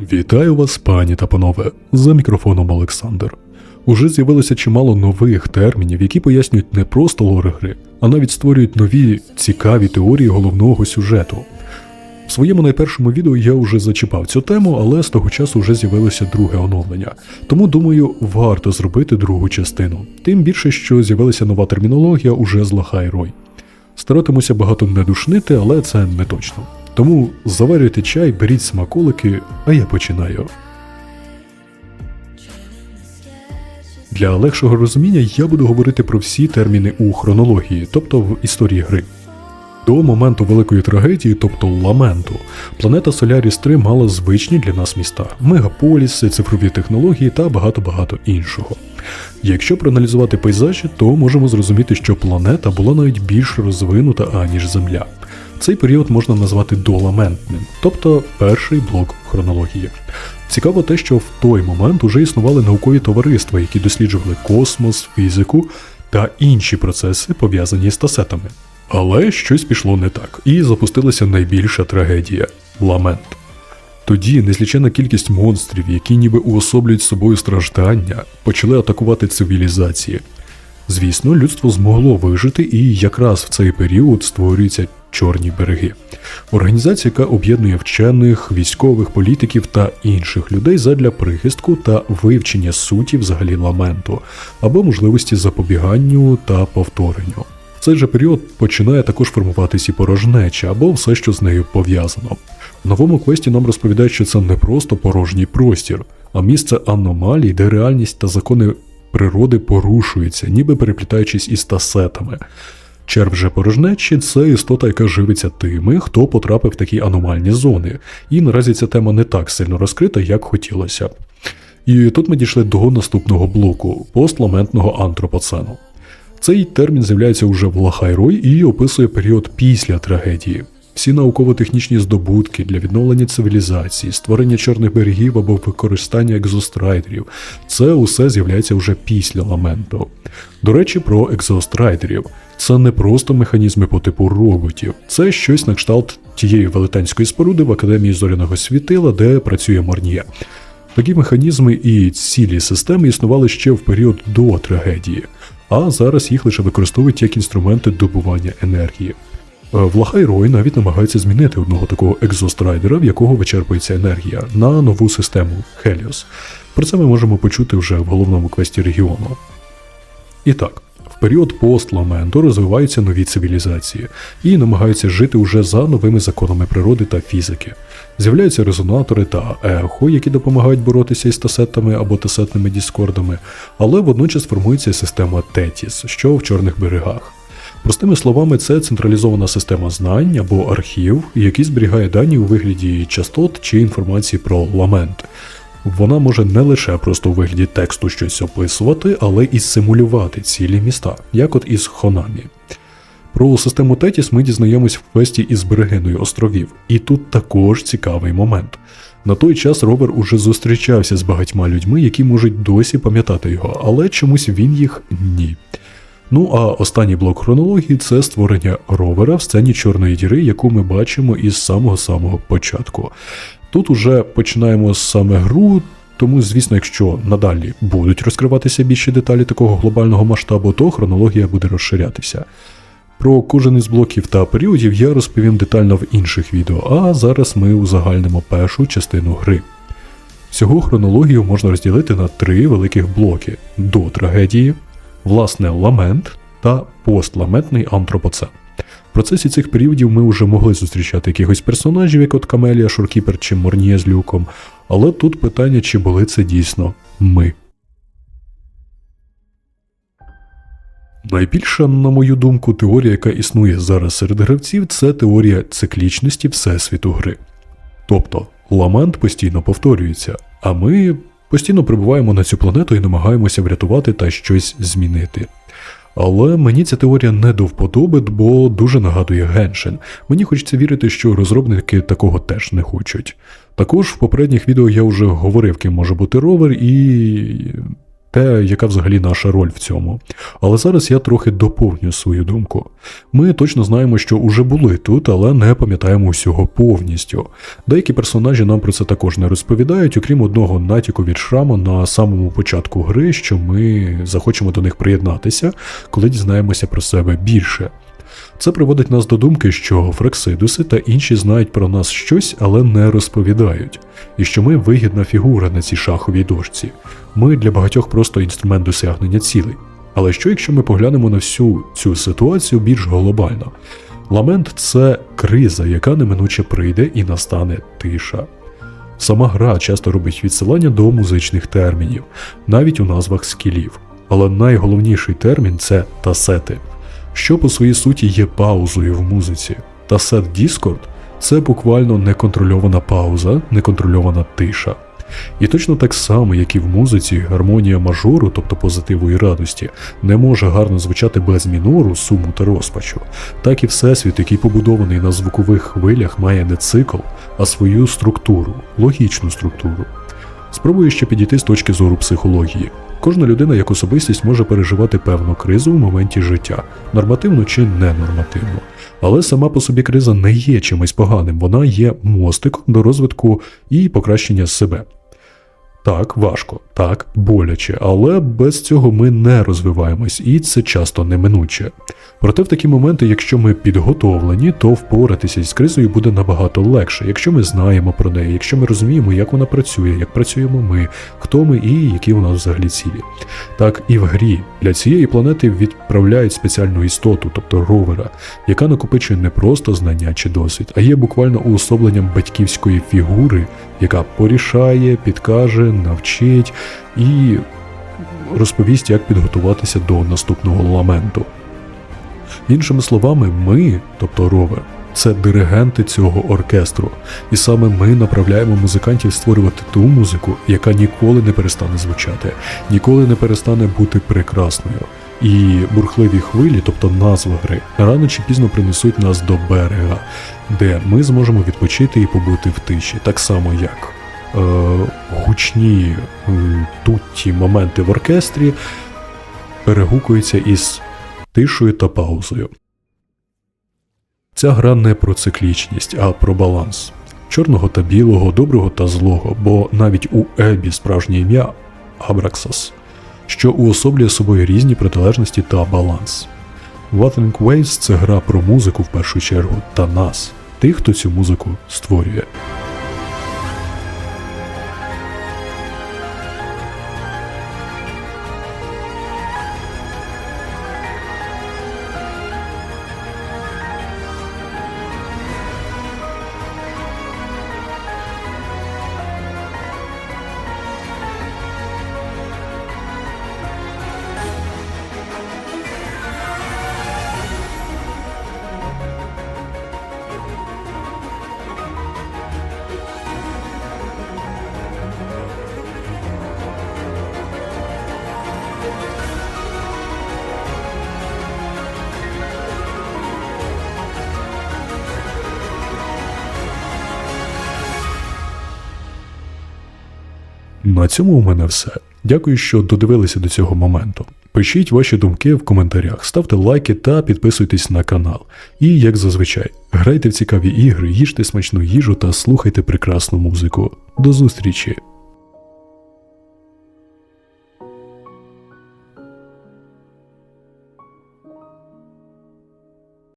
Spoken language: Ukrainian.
Вітаю вас, пані та панове, за мікрофоном Олександр. Уже з'явилося чимало нових термінів, які пояснюють не просто лори гри, а навіть створюють нові цікаві теорії головного сюжету. В своєму найпершому відео я вже зачіпав цю тему, але з того часу вже з'явилося друге оновлення. Тому думаю, варто зробити другу частину. Тим більше, що з'явилася нова термінологія уже з Лахайрой. Старатимуся багато не душнити, але це не точно. Тому заварюйте чай, беріть смаколики, а я починаю. Для легшого розуміння я буду говорити про всі терміни у хронології, тобто в історії гри. До моменту великої трагедії, тобто ламенту, планета Соляріс 3 мала звичні для нас міста, мегаполіси, цифрові технології та багато-багато іншого. Якщо проаналізувати пейзажі, то можемо зрозуміти, що планета була навіть більш розвинута, аніж Земля. Цей період можна назвати доламентним, тобто перший блок хронології. Цікаво те, що в той момент уже існували наукові товариства, які досліджували космос, фізику та інші процеси, пов'язані з тасетами. Але щось пішло не так, і запустилася найбільша трагедія ламент. Тоді незлічена кількість монстрів, які ніби уособлюють собою страждання, почали атакувати цивілізації. Звісно, людство змогло вижити, і якраз в цей період створюються чорні береги. Організація, яка об'єднує вчених, військових, політиків та інших людей задля прихистку та вивчення суті взагалі ламенту або можливості запобіганню та повторенню. В цей же період починає також формуватися і порожнеча або все, що з нею пов'язано. В новому квесті нам розповідають, що це не просто порожній простір, а місце аномалій, де реальність та закони природи порушуються, ніби переплітаючись із тасетами. Черв же порожнечі це істота, яка живиться тими, хто потрапив в такі аномальні зони, і наразі ця тема не так сильно розкрита, як хотілося. І тут ми дійшли до наступного блоку постламентного антропоцену. Цей термін з'являється уже в Лахайрой і описує період після трагедії. Всі науково-технічні здобутки для відновлення цивілізації, створення чорних берегів або використання екзострайдерів це усе з'являється вже після ламенту. До речі, про екзострайдерів. Це не просто механізми по типу роботів, це щось на кшталт тієї велетенської споруди в Академії зоряного світила, де працює Морніє. Такі механізми і цілі системи існували ще в період до трагедії, а зараз їх лише використовують як інструменти добування енергії. Е, В Лахайрой навіть намагаються змінити одного такого екзострайдера, в якого вичерпується енергія, на нову систему Helios. Про це ми можемо почути вже в головному квесті регіону. І так, в період постламенту розвиваються нові цивілізації і намагаються жити уже за новими законами природи та фізики. З'являються резонатори та ехо, які допомагають боротися із тасетами або тасетними діскордами, але водночас формується система Тетіс, що в чорних берегах. Простими словами, це централізована система знань або архів, який зберігає дані у вигляді частот чи інформації про ламент. Вона може не лише просто у вигляді тексту щось описувати, але і симулювати цілі міста, як от із Хонамі. Про систему Тетіс ми дізнаємось в квесті із берегиною островів, і тут також цікавий момент. На той час ровер уже зустрічався з багатьма людьми, які можуть досі пам'ятати його, але чомусь він їх ні. Ну а останній блок хронології це створення ровера в сцені чорної діри, яку ми бачимо із самого самого початку. Тут уже починаємо саме гру, тому, звісно, якщо надалі будуть розкриватися більші деталі такого глобального масштабу, то хронологія буде розширятися. Про кожен із блоків та періодів я розповім детально в інших відео, а зараз ми узагальнимо першу частину гри. Всього хронологію можна розділити на три великих блоки: до трагедії, власне ламент та постламентний антропоцен. В процесі цих періодів ми вже могли зустрічати якихось персонажів, як от Камелія, Шуркіпер чи Морніє з люком, але тут питання, чи були це дійсно ми. Найбільша, на мою думку, теорія, яка існує зараз серед гравців, це теорія циклічності всесвіту гри. Тобто, ламент постійно повторюється, а ми постійно прибуваємо на цю планету і намагаємося врятувати та щось змінити. Але мені ця теорія не до вподоби, бо дуже нагадує Геншин. Мені хочеться вірити, що розробники такого теж не хочуть. Також в попередніх відео я вже говорив, ким може бути ровер, і те, яка взагалі наша роль в цьому. Але зараз я трохи доповню свою думку. Ми точно знаємо, що уже були тут, але не пам'ятаємо усього повністю. Деякі персонажі нам про це також не розповідають, окрім одного натяку від шраму на самому початку гри, що ми захочемо до них приєднатися, коли дізнаємося про себе більше. Це приводить нас до думки, що Фраксидуси та інші знають про нас щось, але не розповідають, і що ми вигідна фігура на цій шаховій дошці. Ми для багатьох просто інструмент досягнення цілей. Але що якщо ми поглянемо на всю цю ситуацію більш глобально? Ламент це криза, яка неминуче прийде і настане тиша. Сама гра часто робить відсилання до музичних термінів, навіть у назвах скілів. Але найголовніший термін це тасети, що по своїй суті є паузою в музиці. Тасет Discord це буквально неконтрольована пауза, неконтрольована тиша. І точно так само, як і в музиці, гармонія мажору, тобто позитиву і радості, не може гарно звучати без мінору, суму та розпачу, так і всесвіт, який побудований на звукових хвилях, має не цикл, а свою структуру, логічну структуру. Спробую ще підійти з точки зору психології. Кожна людина як особистість може переживати певну кризу в моменті життя, нормативно чи ненормативно. Але сама по собі криза не є чимось поганим, вона є мостиком до розвитку і покращення себе. Так, важко, так, боляче, але без цього ми не розвиваємось, і це часто неминуче. Проте в такі моменти, якщо ми підготовлені, то впоратися із кризою буде набагато легше, якщо ми знаємо про неї, якщо ми розуміємо, як вона працює, як працюємо ми, хто ми і які у нас взагалі цілі. Так і в грі для цієї планети відправляють спеціальну істоту, тобто ровера, яка накопичує не просто знання чи досвід, а є буквально уособленням батьківської фігури, яка порішає, підкаже, навчить і розповість, як підготуватися до наступного ламенту. Іншими словами, ми, тобто ровер, це диригенти цього оркестру, і саме ми направляємо музикантів створювати ту музику, яка ніколи не перестане звучати, ніколи не перестане бути прекрасною. І бурхливі хвилі, тобто назва гри, рано чи пізно принесуть нас до берега, де ми зможемо відпочити і побути в тиші, так само як е, гучні тутті моменти в оркестрі перегукуються із тишою та паузою. Ця гра не про циклічність, а про баланс чорного та білого, доброго та злого, бо навіть у Ебі справжнє ім'я Абраксас, що уособлює собою різні протилежності та баланс. Wuthering Waves – це гра про музику в першу чергу та нас, тих, хто цю музику створює. На цьому у мене все. Дякую, що додивилися до цього моменту. Пишіть ваші думки в коментарях, ставте лайки та підписуйтесь на канал. І, як зазвичай, грайте в цікаві ігри, їжте смачну їжу та слухайте прекрасну музику. До зустрічі!